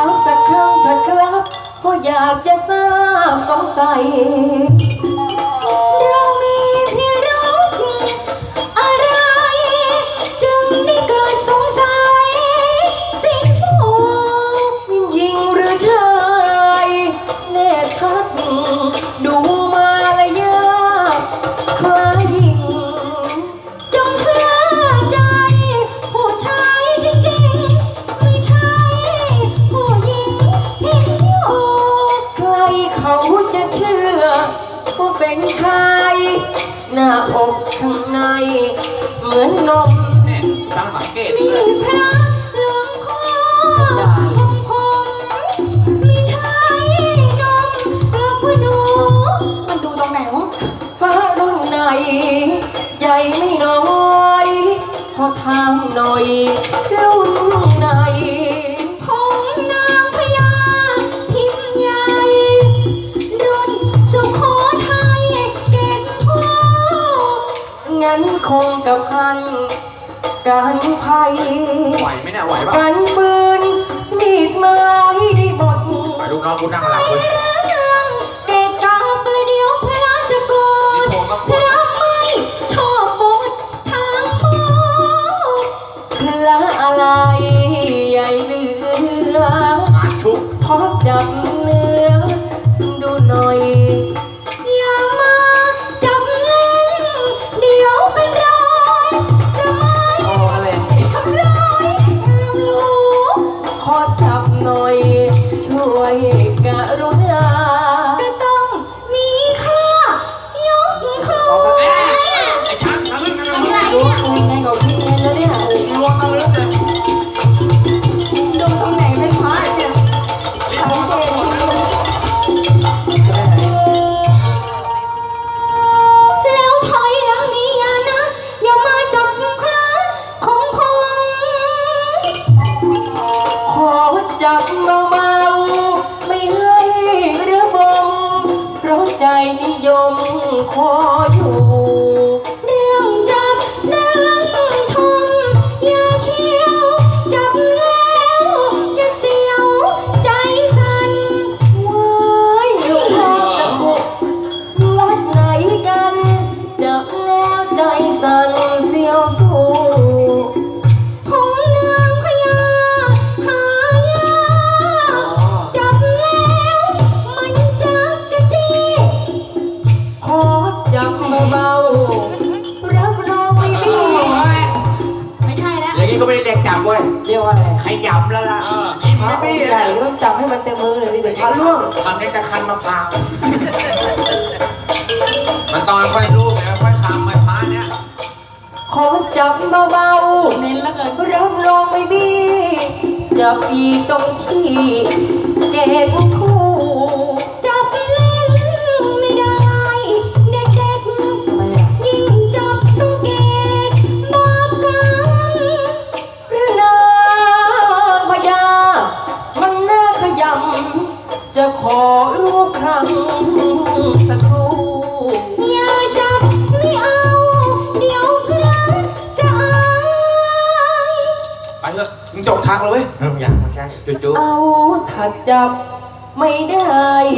ามสักครั้งเถอะครับเพราะอยากจะทราบสงสัย ชายหน้าอกข้างใน เหมือนนมเนี่ยช่างสังเกตมีเลย พระหลวงพ่อของผมไม่ใช่นมกับพหนู มันดูตรงไหนวะฟ้ารุ่นไหน ใหญ่ไม่น้อย พอทำหน่อย รุ่นไหน งั้นคงกับพันการภัย ไหวไหมเนี่ยไหวปะกันปืนมีดไม้ได้หมดไปลูกน้องกูนั่งหลับเลยเรื่องเกะกะประเดี๋ยวพระจะโกรนี่ธโทรสักไม่ชอบบททางโมพระอะไรใหญ่เหลืองชุกพอจับเนื้อ ทับหน่อย ช่วยกรุ ยวสู้พงนางพญาหายาจับแล้วมันจักกะจี้ขอจับเบาๆรับรองไม่ดีไม่ใช่แล้วอย่างนี้ก็ไม่ได้เด็กจับเว้ยเรียกว่าอะไรขยำแล้วล่ะเออนี่พระไม่องบี้ค์ใหญ่ต้องจับให้มันเต็มมือเลยดิเดี๋ยวพระล่วงคันนี้จะคันมะพร้าวมันตอนค่อยรู ขอจับเบาๆเน้นแล้วกันรับรองไม่บี้จับอีกตรงที่เก็บคู่ จับเล่นไม่ได้ เด็กๆยิ่งจับต้องเก็บบาปกรรมพระนางพญามันน่าขยำ จะขอรูปครั้งสักครู่อย่าจับ เถอะมึงจบทางเลยเว้ยเอออย่างไม่ใช่จู่เอาถ้าจับไม่ได้ขอดู